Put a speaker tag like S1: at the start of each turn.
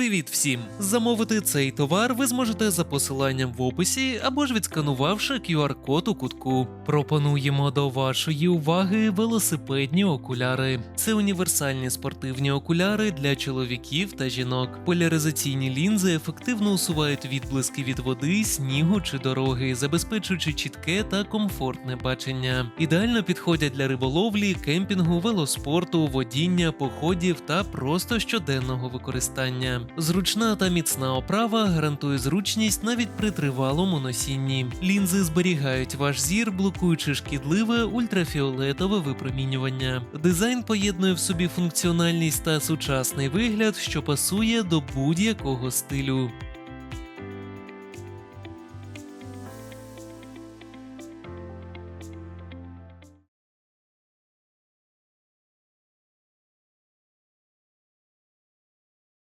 S1: Привіт всім! Замовити цей товар ви зможете за посиланням в описі або ж відсканувавши QR-код у кутку. Пропонуємо до вашої уваги велосипедні окуляри. Це універсальні спортивні окуляри для чоловіків та жінок. Поляризаційні лінзи ефективно усувають відблиски від води, снігу чи дороги, забезпечуючи чітке та комфортне бачення. Ідеально підходять для риболовлі, кемпінгу, велоспорту, водіння, походів та просто щоденного використання. Зручна та міцна оправа гарантує зручність навіть при тривалому носінні. Лінзи зберігають ваш зір, блокуючи шкідливе ультрафіолетове випромінювання. Дизайн поєднує в собі функціональність та сучасний вигляд, що пасує до будь-якого стилю.